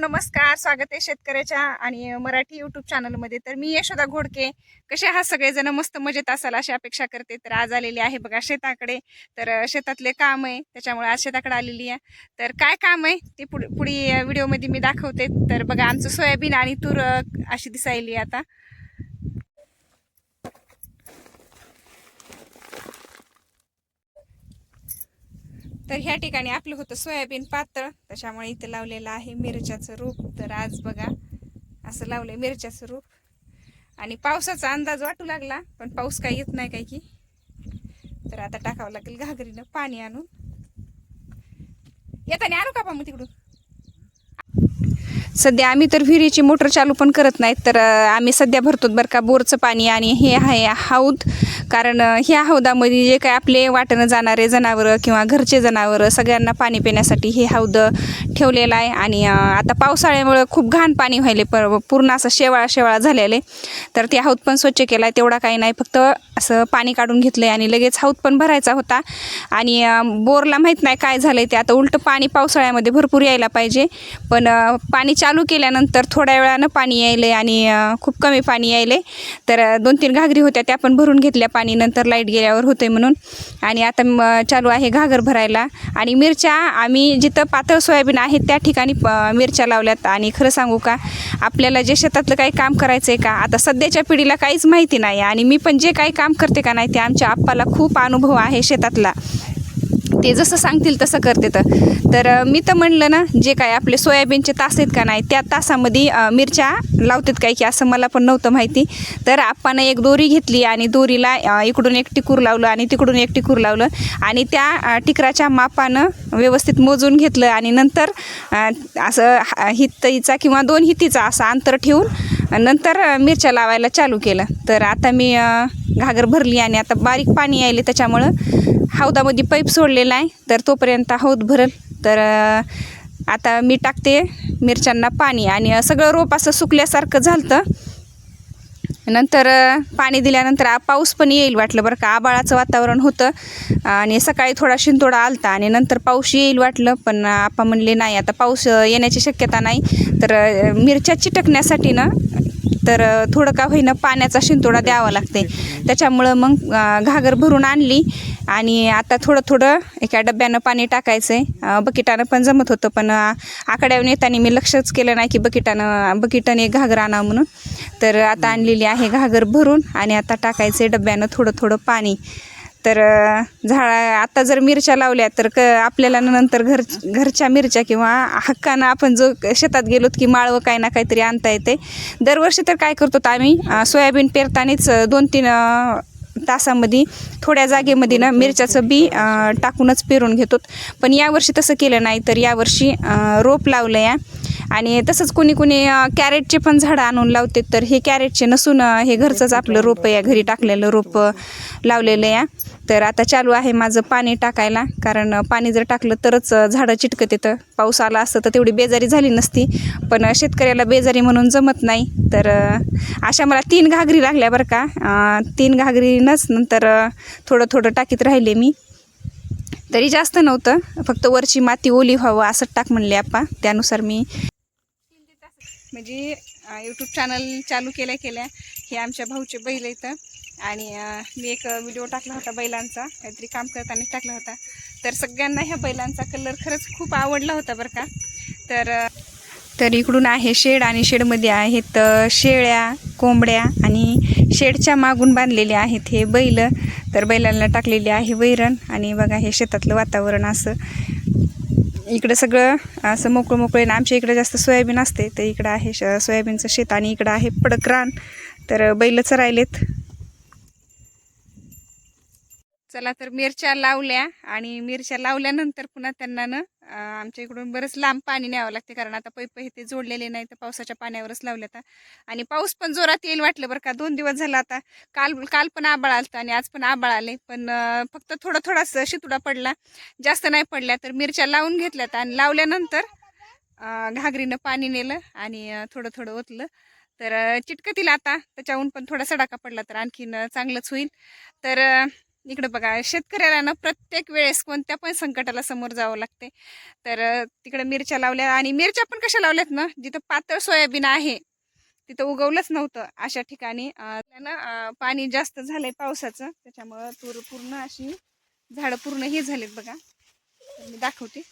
नमस्कार स्वागत आहे शेतकऱ्याच्या आणि मराठी युट्यूब चॅनलमध्ये तर मी यशोदा घोडके. कसे आहात सगळेजण? मस्त मजेत असाल अशी अपेक्षा करते. तर आज आलेली आहे बघा शेताकडे. तर शेतातले काम आहे त्याच्यामुळे आज शेताकडे आलेली आहे. तर काय काम आहे? ते पुढे पुढे व्हिडिओमध्ये मी दाखवते. तर बघा आमचं सोयाबीन आणि तूर अशी दिसायली आता. तर ह्या ठिकाणी आपलं होतं सोयाबीन पातळ. त्याच्यामुळे इथं लावलेलं आहे मिरच्याचं रूप. तर आज बघा असं लावलंय मिरच्याचं रूप. आणि पावसाचा अंदाज वाटू लागला पण पाऊस काही येत नाही काही की. तर आता टाकावं लागेल घागरीनं पाणी आणून. येताना आणू का मग तिकडून? सध्या आम्ही तर विहिरीची मोटर चालू पण करत नाहीत तर आम्ही सध्या भरतो बरं का बोरचं पाणी आणि हे आहे हौद. कारण ह्या हौदामध्ये जे काय आपले वाटणं जाणारे जनावरं किंवा घरचे जनावरं सगळ्यांना पाणी पिण्यासाठी हे हौद ठेवलेलं आहे. आणि आता पावसाळ्यामुळं खूप घाण पाणी व्हायले पर पूर्ण असं शेवाळा शेवाळा झालेले. तर ते हौद पण स्वच्छ केला आहे तेवढा काही नाही फक्त असं पाणी काढून घेतलं आहे आणि लगेच हौद पण भरायचा होता. आणि बोरला माहीत नाही काय झालं आहे ते आता उलटं पाणी पावसाळ्यामध्ये भरपूर यायला पाहिजे. पण अं, पाणी चालू केल्यानंतर थोड्या वेळानं पाणी यायले आणि खूप कमी पाणी यायले तर दोन तीन घागरी होत्या त्या पण भरून घेतल्या पाणी. नंतर लाइट गेल्यावर होते म्हणून. आणि आता चालू आहे घागर भरायला. आणि मिरच्या आम्ही जिथं पातळ सोयाबीन आहे त्या ठिकाणी प- मिरच्या लावल्यात. आणि खरं सांगू का आपल्याला जे शेतातलं काही काम करायचं आहे का आता सध्याच्या पिढीला काहीच माहिती नाही. आणि मी पण जे काही काम करते का नाही ते आमच्या आप्पाला खूप अनुभव आहे शेतातला. ते जसं सांगतील तसं करते तर. तर मी तर म्हणलं ना जे काय आपले सोयाबीनचे तास आहेत का नाही त्या तासामध्ये मिरच्या लावतात काय की असं मला पण नव्हतं माहिती. तर आप्पानं एक दोरी घेतली आणि दोरीला इकडून एक टिकूर लावलं आणि तिकडून एक टिकूर लावलं आणि त्या टिकराच्या मापानं व्यवस्थित मोजून घेतलं आणि नंतर असं हा- किंवा दोन हितीचा असं अंतर ठेवून नंतर मिरच्या लावायला चालू केलं. तर आता मी घागर भरली आणि आता बारीक पाणी यायले त्याच्यामुळं हौदामध्ये पाईप सोडलेला आहे. तर तोपर्यंत हौद भरल. तर आता मी टाकते मिरच्यांना पाणी. आणि सगळं रोप असं सुकल्यासारखं झालं नंतर पाणी दिल्यानंतर आ- पाऊस पण येईल वाटलं बरं का. आबाळाचं वातावरण होतं. आणि सकाळी थोडा शिंतोडा आलता आणि नंतर पाऊस येईल वाटलं. पण आपा म्हणले नाही आता पाऊस येण्याची शक्यता नाही. तर मिरच्या चिटकण्यासाठी ना तर थोडं का होईना पाण्याचा शिंतोडा द्यावा लागते त्याच्यामुळं मग घागर भरून आणली आणि आता थोडं थोडं एका डब्यानं पाणी टाकायचं आहे बकिटानं पण जमत होतं पण आकड्यावर येताना मी लक्षच केलं नाही की बकिटानं बकिटाने घागर आणावं म्हणून. तर आता आणलेली आहे घागर भरून आणि आता टाकायचं आहे डब्यानं थोडं थोडं पाणी. तर झाडा आता जर मिरच्या लावल्या तर क आपल्याला नंतर घर घरच्या मिरच्या किंवा हक्कानं आपण जो शेतात गेलोत की माळवं काही ना काहीतरी आणता येते. दरवर्षी तर काय करतो आम्ही? सोयाबीन पेरतानीच दोन तीन तासामध्ये थोड्या जागेमध्ये ना मिरच्याचं बी टाकूनच पेरून घेतो पण यावर्षी तसं केलं नाही तर यावर्षी रोप लावलं या आणि तसंच कोणी कोणी कॅरेटचे पण झाडं आणून लावते तर हे कॅरेटचे नसून हे घरचंच आपलं रोप या घरी टाकलेलं रोप लावलेलं या. तर आता चालू आहे माझं पाणी टाकायला कारण पाणी जर टाकलं तरच झाडं चिटकत येतं. पाऊस आला असतं तर तेवढी बेजारी झाली नसती पण शेतकऱ्याला बेजारी म्हणून जमत नाही. तर अशा मला तीन घागरी लागल्या बरं का. तीन घागरीनंच नंतर थोडं थोडं टाकीत राहिले मी. तरी जास्त नव्हतं फक्त वरची माती ओली व्हावं असं टाक म्हणले आप्पा त्यानुसार मी म्हणजे यूट्यूब चॅनल चालू केल्या केल्या हे आमच्या भाऊचे बैल इथं आणि मी एक व्हिडिओ टाकला होता बैलांचा. काहीतरी काम करताना टाकला होता. तर सगळ्यांना ह्या बैलांचा कलर खरंच खूप आवडला होता बरं का. तर तर इकडून आहे शेड आणि शेडमध्ये आहेत शेळ्या कोंबड्या आणि शेडच्या मागून बांधलेले आहेत हे बैल. तर बैलांना टाकलेले आहे वैरण. आणि बघा हे शेतातलं वातावरण असं. इकडं सगळं असं मोकळं मोकळे ना आमच्या इकडं जास्त सोयाबीन असते तर इकडं आहे श- सोयाबीनचं शेत आणि इकडं आहे पडक रान. तर बैल चरायलेत चला तर मिरच्या लावल्या आणि मिरच्या लावल्यानंतर पुन्हा त्यांना ना आमच्या इकडून बरंच लांब पाणी न्यावं लागते. कारण आता पैप हे ते जोडलेले नाही तर पावसाच्या पाण्यावरच लावले आता. आणि पाऊस पण जोरात येईल वाटलं बरं का. दोन दिवस झाला आता. काल काल पण आबाळ आलतं आणि आज पण आबाळ आले. पण फक्त थोडा थोडासा शितुडा पडला. जास्त नाही पडल्या तर मिरच्या लावून घेतल्यात आणि लावल्यानंतर घागरीनं पाणी नेलं आणि थोडं थोडं ओतलं. तर चिटकतील आता. त्याच्याहून पण थोडा सडाका पडला तर आणखीन चांगलंच होईल. तर इकडं बघा शेतकऱ्याला ना प्रत्येक वेळेस कोणत्या पण संकटाला समोर जावं लागते. तर तिकडे तिकडं मिरच्या लावल्या आणि मिरच्या पण कशा लावल्यात ना जिथं पातळ सोयाबीन आहे तिथं उगवलंच नव्हतं अशा ठिकाणी. ना पाणी जास्त झालंय पावसाचं त्याच्यामुळं तूर पूर्ण अशी झाडं पूर्ण हे झालेत बघा. मी दाखवते.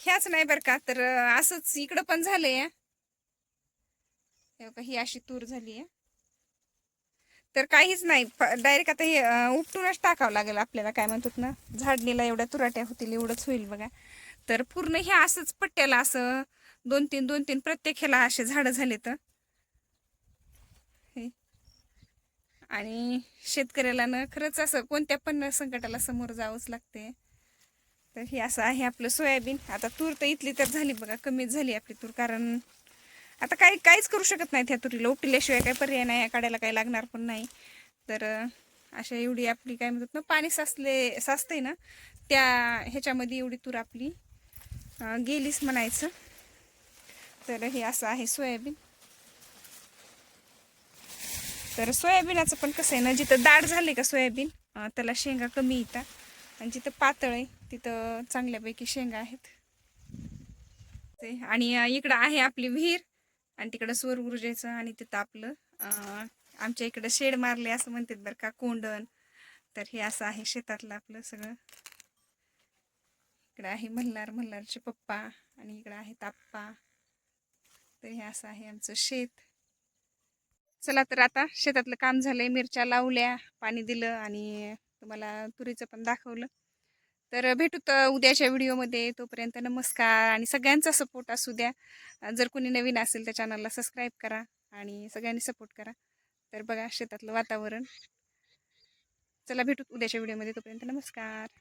ह्याच नाही बरं का तर असंच इकडं पण झालंय. ही अशी तूर झाली आहे तर काहीच नाही. डायरेक्ट आता हे उपटूनच टाकावं लागेल आपल्याला. काय म्हणतात ना झाडणीला एवढ्या तुराट्या होतील एवढंच होईल बघा. तर पूर्ण हे असंच पट्ट्याला असं दोन तीन दोन तीन प्रत्येक ह्याला असे झाडं झाले तर हे. आणि शेतकऱ्याला ना खरंच असं कोणत्या पण संकटाला समोर जावंच लागते तर हे असं आहे आपलं सोयाबीन. आता तूर तर इथली तर झाली बघा कमीच झाली आपली तूर. कारण आता काही काहीच करू शकत नाहीत ह्या तुरीला उपटिल्याशिवाय काही पर्याय नाही या काढायला काही लागणार पण नाही. तर अशा एवढी आपली काय म्हणतात ना पाणी साचले साचते ना त्या ह्याच्यामध्ये एवढी तूर आपली गेलीच म्हणायचं. तर हे असं आहे सोयाबीन. तर सोयाबीनाचं पण कसं आहे ना जिथं दाड झाले का सोयाबीन त्याला शेंगा कमी येतात. आणि जिथं पातळ आहे तिथं चांगल्यापैकी शेंगा आहेत. ते आणि इकडं आहे आपली विहीर. आणि तिकडं सौर ऊर्जेचं आणि तिथं आपलं आमच्या इकडं शेड मारले असं म्हणतात बरं का कोंडण. तर हे असं आहे शेतातलं आपलं सगळं. इकडं आहे मल्हार मल्हारचे पप्पा आणि इकडं आहे ताप्पा. तर हे असं आहे आमचं शेत. चला तर आता शेतातलं काम झालंय मिरच्या लावल्या पाणी दिलं आणि तुम्हाला तुरीचं पण दाखवलं. तर भेटू तर उद्याच्या व्हिडिओमध्ये. तोपर्यंत नमस्कार आणि सगळ्यांचा सपोर्ट असू द्या. जर कोणी नवीन असेल तर चॅनलला सबस्क्राईब करा आणि सगळ्यांनी सपोर्ट करा. तर बघा शेतातलं वातावरण. चला भेटू उद्याच्या व्हिडिओमध्ये. तोपर्यंत नमस्कार.